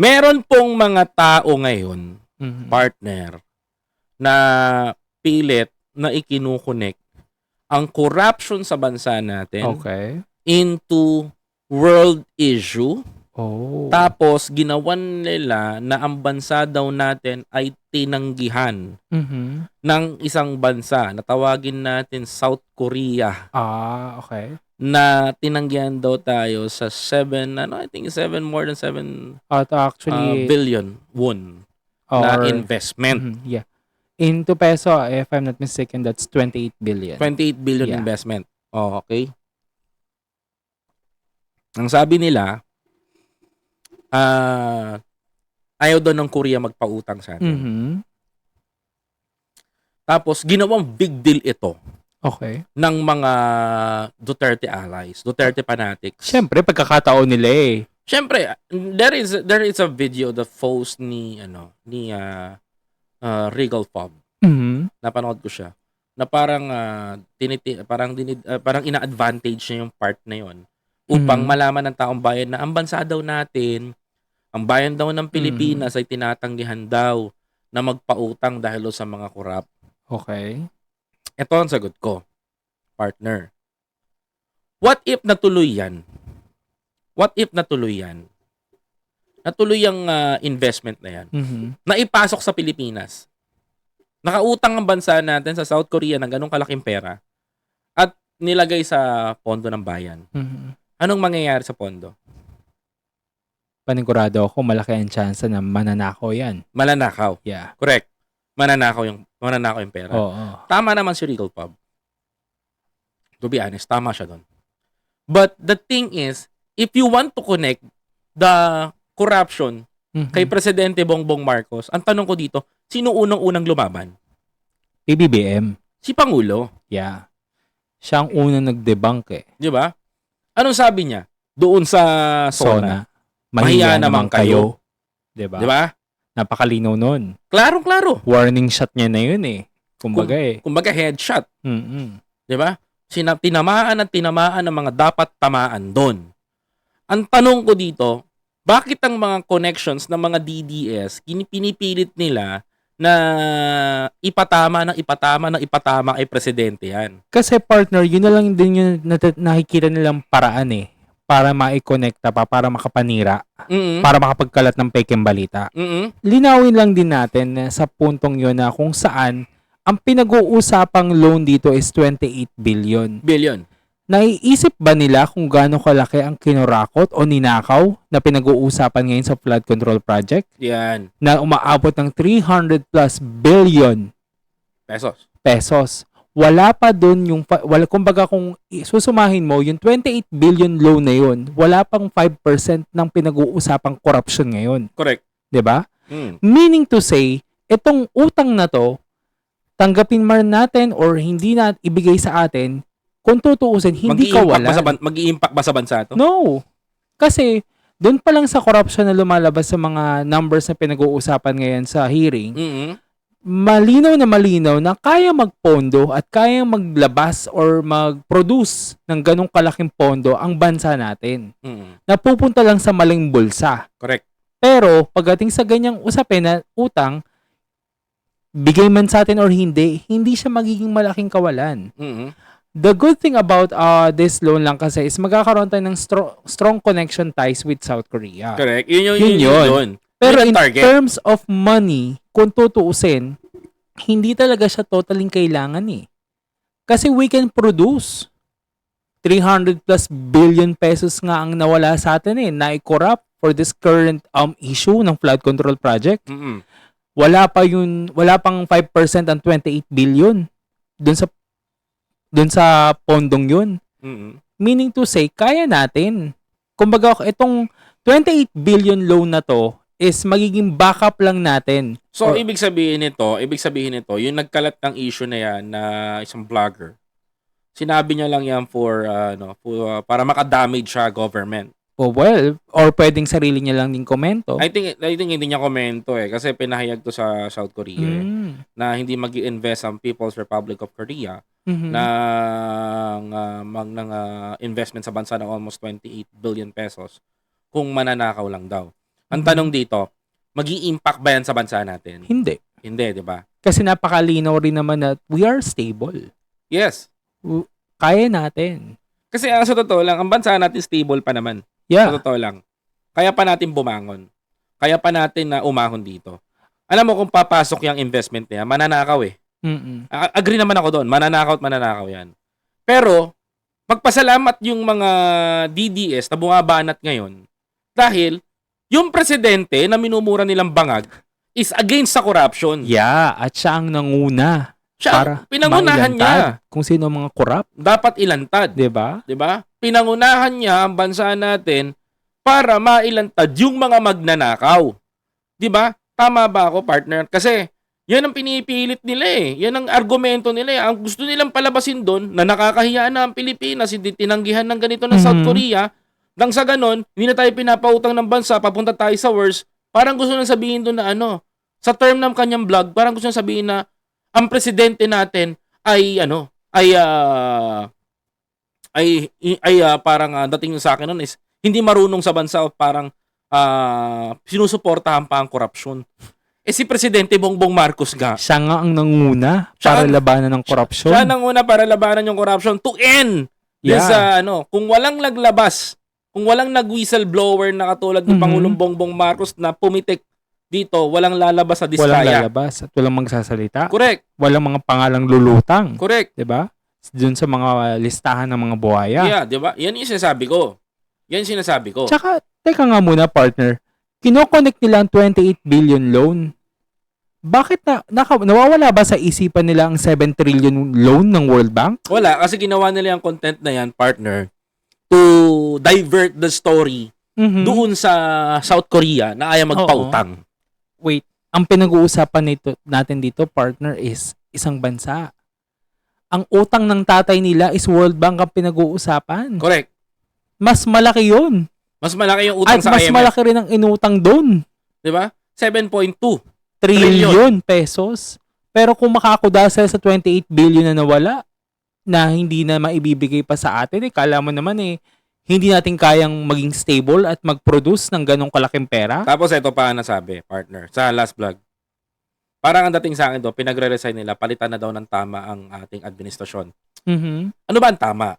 Meron pong mga tao ngayon, Mhm. partner, na pilit na ikinukonek ang corruption sa bansa natin Okay. into world issue. Oh. Tapos, ginawan nila na ang bansa daw natin ay tinanggihan Mhm. ng isang bansa na tawagin natin South Korea Ah, okay. Na tinanggihan daw tayo sa 7, ano, I think 7 more than 7 At uh, actually, billion won na or, investment. Mhm, yeah. Into peso, if I'm not mistaken, that's 28 billion. 28 billion Yeah. investment. Oh, okay. Ang sabi nila, ah ayaw daw ng Korea magpautang sa atin. Mhm. Tapos, ginawang big deal ito Okay. ng mga Duterte allies, Duterte fanatics. Siyempre, pagkakataon nila eh. Siyempre, there is there is a video the post ni ano ni ah, ah, Regal Fob. Mhm. Napanood ko siya. Na parang ah, tiniti parang dinid, ah, parang ina-advantage niya yung part na yon upang Mhm. malaman ng taong bayan na ang bansa daw natin, ang bayan daw ng Pilipinas ay tinatanggihan daw na magpautang dahil sa mga korap. Okay. Ito ang sagot ko, partner. What if natuloy yan? What if natuloy yan? Natuloy ang ah, investment na yan. Mhm. Naipasok sa Pilipinas. Nakautang ang bansa natin sa South Korea ng ganong kalaking pera at nilagay sa pondo ng bayan. Mhm. Anong mangyayari sa pondo? Panigurado ako, malaki ang chance na mananakaw yan. Malanakaw. Yeah. Correct. Mananakaw yung mananakaw yung pera. Oo. Tama naman si Regal Pub. To be honest, tama siya doon. But the thing is, if you want to connect the corruption Mhm. kay Presidente Bongbong Marcos, ang tanong ko dito, sino unang-unang lumaban? PBBM. Si Pangulo. Yeah. Siya ang unang nag-debunk eh. Di ba? Anong sabi niya? Doon sa Sona. Sona. Mahiya naman kayo. Di Diba? ba? Napakalinaw nun. Klarong-klaro. Warning shot niya na yun eh. Kumbaga eh. Kumbaga headshot. Mm-mm. Di ba? Sina, tinamaan at tinamaan ng mga dapat tamaan doon. Ang tanong ko dito, bakit ang mga connections ng mga DDS, pinipilit nila na ipatama ng ipatama ng ipatama kay presidente yan? Kasi partner, yun na lang din yung nakikita nilang paraan eh. Para ma-connecta pa, para makapanira, Mm para makapagkalat ng peking balita. mm Linawin lang din natin na sa puntong yun na kung saan ang pinag-uusapang loan dito is 28 billion. Billion. Naiisip ba nila kung gaano kalaki ang kinurakot o ninakaw na pinag-uusapan ngayon sa flood control project Yan. na umaabot ng 300 plus billion Pesos. pesos. Wala pa doon yung wala kumbaga kung susumahin mo yung 28 billion loan na yun, wala pang 5% ng pinag-uusapang corruption ngayon, Correct. 'di ba? Mm. Meaning to say, itong utang na to tanggapin man natin or hindi na ibigay sa atin, kung tutuusin, hindi ka Mag-i-impact ba sa wala. ban- mag-i-impact ba sa bansa to? No. Kasi, doon pa lang sa corruption na lumalabas sa mga numbers na pinag-uusapan ngayon sa hearing, Mm malinaw na malinaw na kaya magpondo at kaya maglabas or mag-produce ng ganong kalaking pondo ang bansa natin. mm Napupunta lang sa maling bulsa. Correct. Pero pagdating sa ganyang usapin na utang, bigay man sa atin or hindi, hindi siya magiging malaking kawalan. mm The good thing about uh, this loan lang kasi is magkakaroon tayo ng stro- strong connection ties with South Korea. Correct. Yun yun, Yun yun, yun. yun. Pero in target. terms of money, kung tutuusin, hindi talaga siya totaling kailangan eh. Kasi we can produce 300 plus billion pesos nga ang nawala sa atin eh, na corrupt for this current um issue ng flood control project. Mm-mm. Wala pa yun, wala pang 5% ang 28 billion dun sa dun sa pondong yun. Mm-mm. Meaning to say, kaya natin. Kumbaga, itong 28 billion loan na to is magiging backup lang natin. So, Or- ibig sabihin nito, ibig sabihin nito, yung nagkalat ng issue na yan na isang vlogger, sinabi niya lang yan for, uh, no, for, uh, para makadamage siya government. Oh, well, or pwedeng sarili niya lang din komento. I think, I think hindi niya komento eh, kasi pinahayag to sa South Korea eh, Mm. na hindi mag invest ang People's Republic of Korea Mhm. ng, uh, mag, ng uh, investment sa bansa ng almost 28 billion pesos kung mananakaw lang daw. Ang tanong dito, mag impact ba yan sa bansa natin? Hindi. Hindi, di ba? Kasi napakalinaw rin naman na we are stable. Yes. Kaya natin. Kasi ang sa totoo lang, ang bansa natin stable pa naman. Sa Yeah. totoo lang. Kaya pa natin bumangon. Kaya pa natin na umahon dito. Alam mo kung papasok yung investment niya, mananakaw eh. Mm-mm. Agree naman ako doon. Mananakaw at mananakaw yan. Pero, magpasalamat yung mga DDS na bumabanat ngayon dahil yung presidente na minumura nilang bangag is against sa corruption. Yeah, at siya ang nanguna Siya, para pinangunahan niya. kung sino ang mga korap, Dapat ilantad. ba? 'di ba? Pinangunahan niya ang bansa natin para mailantad yung mga magnanakaw. 'Di ba? Tama ba ako, partner? Kasi yan ang pinipilit nila eh. Yan ang argumento nila eh. Ang gusto nilang palabasin doon na nakakahiya na ang Pilipinas, hindi tinanggihan ng ganito ng South Mhm. Korea. Nang sa ganon, hindi na tayo pinapautang ng bansa, papunta tayo sa worst. Parang gusto nang sabihin doon na ano, sa term ng kanyang vlog, parang gusto nang sabihin na ang presidente natin ay ano, ay ah, ay ay ah, parang ah, dating sa akin noon is hindi marunong sa bansa o parang ah, sinusuportahan pa ang korupsyon. Eh si Presidente Bongbong Marcos ga. Siya nga ang nanguna Siya para ang- labanan ng korupsyon. Siya nang una para labanan yung corruption to end. Yeah. This, ah, ano, kung walang naglabas, kung walang nag-whistleblower na katulad ng Mhm. Pangulong Bongbong Marcos na pumitik dito, walang lalabas sa walang diskaya. lalabas at walang magsasalita. Correct, Walang mga pangalang lulutang, correct. 'di ba? Doon sa mga listahan ng mga buhaya. Yeah, 'di ba? Yan yung sinasabi ko. Yan yung sinasabi ko. Tsaka, teka nga muna partner, kinoconnect nila ang 28 billion loan. Bakit na, naka, nawawala ba sa isipan nila ang 7 trillion loan ng World Bank? Wala, kasi ginawa nila yung content na yan, partner, to divert the story Mhm. doon sa South Korea na ayaw magpautang. Wait, ang pinag-uusapan nito, natin dito, partner, is isang bansa. Ang utang ng tatay nila is World Bank ang pinag-uusapan. Correct. Mas malaki yun. Mas malaki yung utang At sa mas IMF. malaki rin ang inutang doon. Di ba? 7.2. trillion pesos. Pero kung makakuda sila sa 28 billion na nawala, na hindi na maibibigay pa sa atin, eh, kala mo naman eh, hindi natin kayang maging stable at mag-produce ng ganong kalaking pera. Tapos ito pa ang nasabi, partner, sa last vlog. Parang ang dating sa akin do, pinagre-resign nila, palitan na daw ng tama ang ating administrasyon. Mhm. Ano ba ang tama?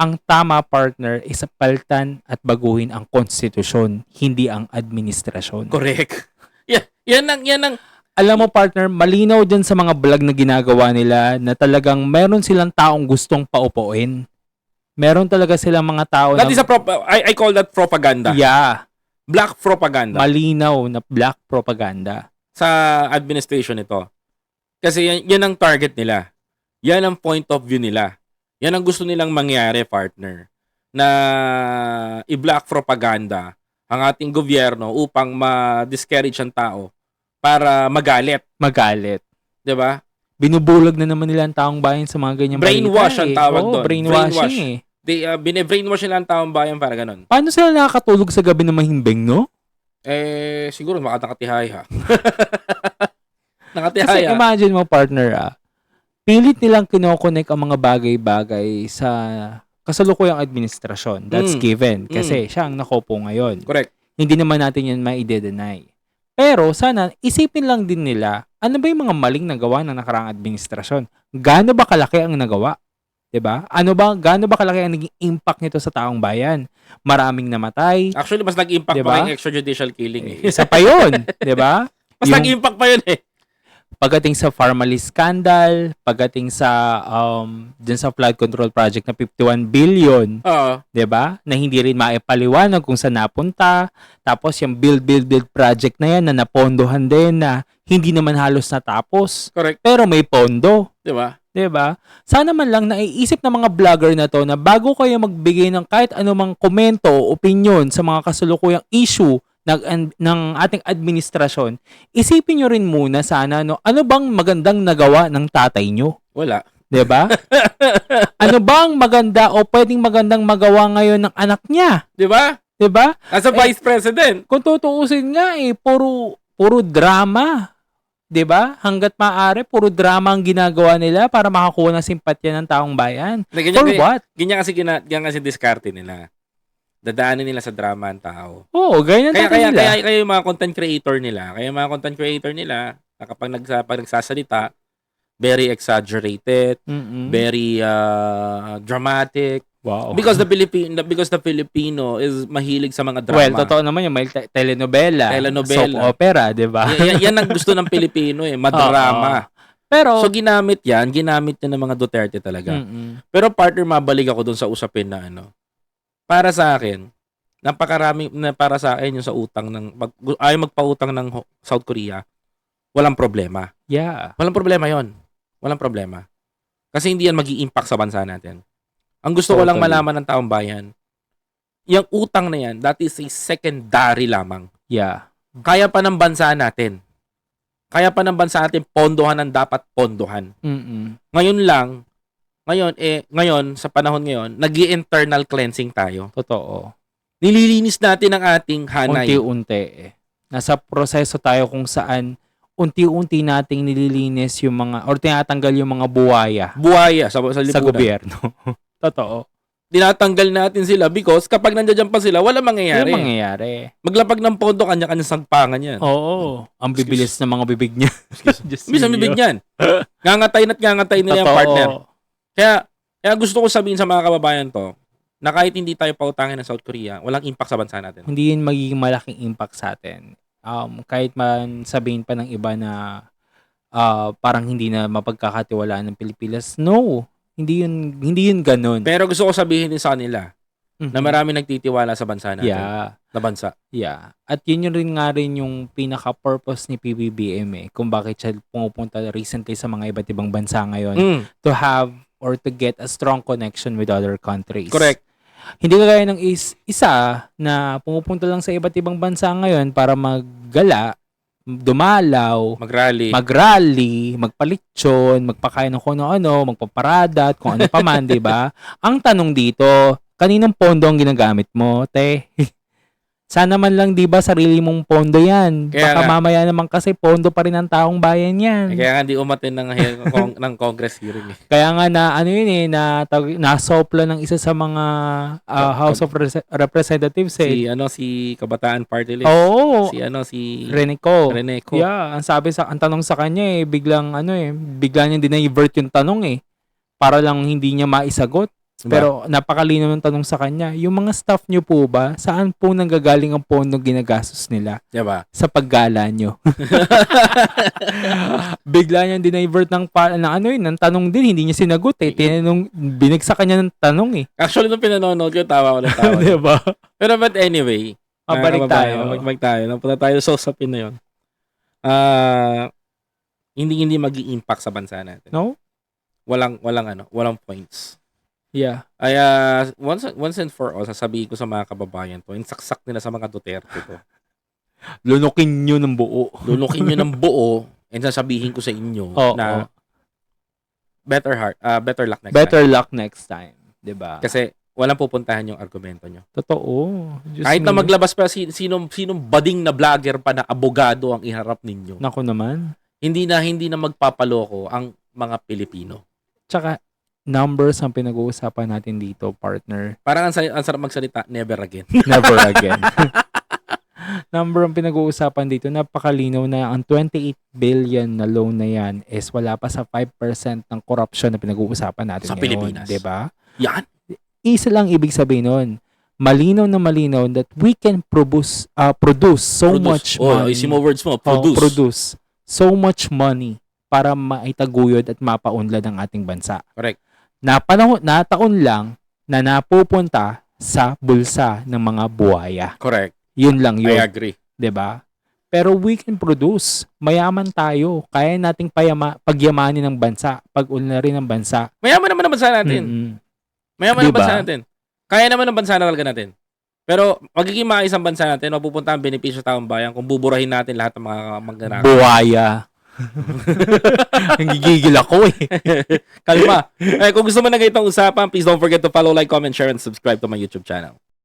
Ang tama partner is palitan at baguhin ang konstitusyon, hindi ang administrasyon. Correct. yan, yan ang, yan ang, Alam mo partner, malinaw dyan sa mga vlog na ginagawa nila na talagang meron silang taong gustong paupuin. Meron talaga silang mga tao that na is a prop, I, I call that propaganda. yeah, Black propaganda. malinaw na black propaganda. sa administration nito. Kasi yan, yan ang target nila. Yan ang point of view nila. Yan ang gusto nilang mangyari, partner. Na i-black propaganda ang ating gobyerno upang ma-discourage ang tao para magalit. Magalit. 'Di ba? Binubulag na naman nila ang taong bayan sa mga ganyan Brainwash ang tawag Oo, doon. brainwashing Brainwash. eh. They, uh, bine-brainwash nila ang taong bayan para ganun. Paano sila nakakatulog sa gabi na mahimbing, no? Eh, siguro baka nakatihaya. Kasi nakatihaya. imagine mo, partner, ah, pilit nilang kinokonek ang mga bagay-bagay sa kasalukuyang administrasyon. That's Mm. given. Kasi siya ang nakopo ngayon. Correct. Hindi naman natin yan ma-deny. Pero sana, isipin lang din nila, ano ba yung mga maling nagawa ng nakaraang administrasyon? Gaano ba kalaki ang nagawa? 'Di ba? Ano ba gaano ba kalaki ang naging impact nito sa taong bayan? Maraming namatay. Actually, mas nag-impact Diba? pa yung extrajudicial killing eh. Isa pa 'yon, 'di ba? Mas Yung- nag-impact pa yun eh. Pagdating sa Farmally scandal, pagdating sa um dyan sa flood control project na 51 billion, Oo. 'di ba? Na hindi rin maipaliwanag kung saan napunta. Tapos yung build build build project na yan na napondohan din na hindi naman halos natapos. Correct. Pero may pondo, Di ba? 'di ba? Sana man lang naiisip ng mga vlogger na to na bago kayo magbigay ng kahit anumang komento o opinion sa mga kasulukuyang issue ng, ng ating administrasyon, isipin nyo rin muna sana no, ano bang magandang nagawa ng tatay nyo? Wala. 'Di ba? ano bang maganda o pwedeng magandang magawa ngayon ng anak niya? Di ba? 'Di ba? As a Eh, vice president. Kung tutuusin nga eh, puro puro drama. 'Di ba? Hangga't maaari, puro drama ang ginagawa nila para makakuha ng simpatya ng taong bayan. Na ganyan, For ganyan, what? ganyan kasi gina, ganyan kasi diskarte nila. Dadaanin nila sa drama ang tao. Oo, ganyan Kaya, kaya, nila. kaya, kaya yung mga content creator nila, kaya yung mga content creator nila, na kapag nagsa, pag nagsasalita, very exaggerated, Mm-mm. very uh, dramatic. wow. Because the Filipino, because the Filipino is mahilig sa mga drama. Well, totoo naman yung may te- telenovela, Telenovela. soap opera, di ba? Y- y- yan ang gusto ng Pilipino eh, madrama. Pero, So ginamit yan, ginamit yan ng mga Duterte talaga. Mm-mm. Pero partner, mabalik ako dun sa usapin na ano. Para sa akin, napakarami na para sa akin yung sa utang ng mag, ayaw magpautang ng South Korea. Walang problema. yeah. Walang problema 'yon. Walang problema. Kasi hindi yan magi-impact sa bansa natin. Ang gusto ko lang Totally. malaman ng taong bayan, yung utang na yan, that is a secondary lamang. Yeah. Kaya pa ng bansa natin. Kaya pa ng bansa natin pondohan ang dapat pondohan. Mm-mm. Ngayon lang, ngayon, eh, ngayon, sa panahon ngayon, nag internal cleansing tayo. Totoo. Nililinis natin ang ating hanay. Unti-unti eh. Nasa proseso tayo kung saan unti-unti nating nililinis yung mga or tinatanggal yung mga buwaya Buhaya sa, sa, sa gobyerno. Totoo. Tinatanggal natin sila because kapag nandiyan pa sila, wala mangyayari. mangyayari? Maglapag ng pondo, kanya-kanya sagpangan yan. Oo. Ang bibilis ng mga bibig niya. Bisa mio. bibig niyan. Ngangatayin at ngangatayin nila yung Totoo. partner. Kaya, kaya gusto ko sabihin sa mga kababayan to, na kahit hindi tayo pautangin ng South Korea, walang impact sa bansa natin. Hindi yun magiging malaking impact sa atin. Um, kahit man sabihin pa ng iba na ah, parang hindi na mapagkakatiwalaan ng Pilipinas. No. Hindi yun, hindi yun ganun. Pero gusto ko sabihin din sa kanila Mhm. na marami nagtitiwala sa bansa natin. Yeah. Na bansa. Yeah. At yun yun rin nga rin yung pinaka-purpose ni PBBM eh. Kung bakit siya pumupunta recently sa mga iba't ibang bansa ngayon. Mm, To have or to get a strong connection with other countries. correct. Hindi kagaya ng is, isa na pumupunta lang sa iba't ibang bansa ngayon para maggala, dumalaw, Mag-rally. mag-rally, magpalitsyon, magpakain ng kung ano-ano, magpaparada, at kung ano pa man, di ba? Ang tanong dito, kaninong pondo ang ginagamit mo, te? Sana man lang, di ba, sarili mong pondo yan. Kaya Baka nga. mamaya naman kasi pondo pa rin ng taong bayan yan. Kaya nga hindi umatin ng, kong- ng Congress hearing. Eh. Kaya nga na ano yun eh na tawag- nasopla ng isa sa mga ah, House of Rese- Representatives eh. Si, ano, si Kabataan Party List. Oo. Si, ano, si Renico. Rene Co. Yeah, ang sabi sa ang tanong sa kanya eh biglang ano eh bigla niya dinivert yung tanong eh para lang hindi niya maisagot. Diba? Pero napakalino ng tanong sa kanya. Yung mga staff niyo po ba, saan po nanggagaling ang pondo ginagastos nila Diba? sa paggala niyo? Bigla niya dinivert ng, pa, ng ano yun, ng tanong din, hindi niya sinagot eh. Tinanong, binagsak kanya ng tanong eh. Actually, nung pinanonood ko, tawa ko ng tawa. Di ba? Pero but anyway, Mabalik mga tayo. kababayan, Mabalik tayo. Napunta tayo sa usapin na yun. Ah, hindi hindi magi-impact sa bansa natin. No? Walang walang ano, walang points. Yeah. Ay ah, once once and for all sasabihin ko sa mga kababayan to, saksak nila sa mga Duterte to. Lunukin nyo ng buo. Lulukin niyo ng buo and sasabihin ko sa inyo Oo. na better heart, ah better luck next Better time. luck next time. Di ba? Kasi walang pupuntahan yung argumento nyo. Totoo. Diyos Kahit na me. maglabas pa si, sinong sinong bading na vlogger pa na abogado ang iharap ninyo. Nako naman. Hindi na hindi na magpapaloko ang mga Pilipino. Tsaka, numbers ang pinag-uusapan natin dito, partner. Parang ang, ang sarap magsalita, never again. Never again. Number ang pinag-uusapan dito, napakalinaw na ang 28 billion na loan na yan is wala pa sa 5% ng corruption na pinag-uusapan natin Sa ngayon. Pilipinas. 'di ba? Yan. Isa lang ibig sabihin nun. Malinaw na malinaw that we can produce uh, produce so Produce. much oh, money. Isin mo words mo, Oh, produce. produce so much money para maitaguyod at mapaunlad ang ating bansa. Correct. Na panahon, na taon lang na napupunta sa bulsa ng mga buhaya. Correct. Yun lang yun, I agree. 'di ba? Pero we can produce. Mayaman tayo. Kaya nating payama, pagyamanin ng bansa, pag-unlarin ng bansa. Mayaman naman ang bansa natin. Mm-mm. Mayaman ang Diba? bansa natin. Kaya naman ang bansa na talaga natin. Pero magiging maayos ang bansa natin, mapupunta ang benepisyo sa taong bayan kung buburahin natin lahat ng mga magnanakaw. Buhaya. Nagigigil ako eh. Kalma. Eh, kung gusto mo na ganitong usapan, please don't forget to follow, like, comment, share, and subscribe to my YouTube channel.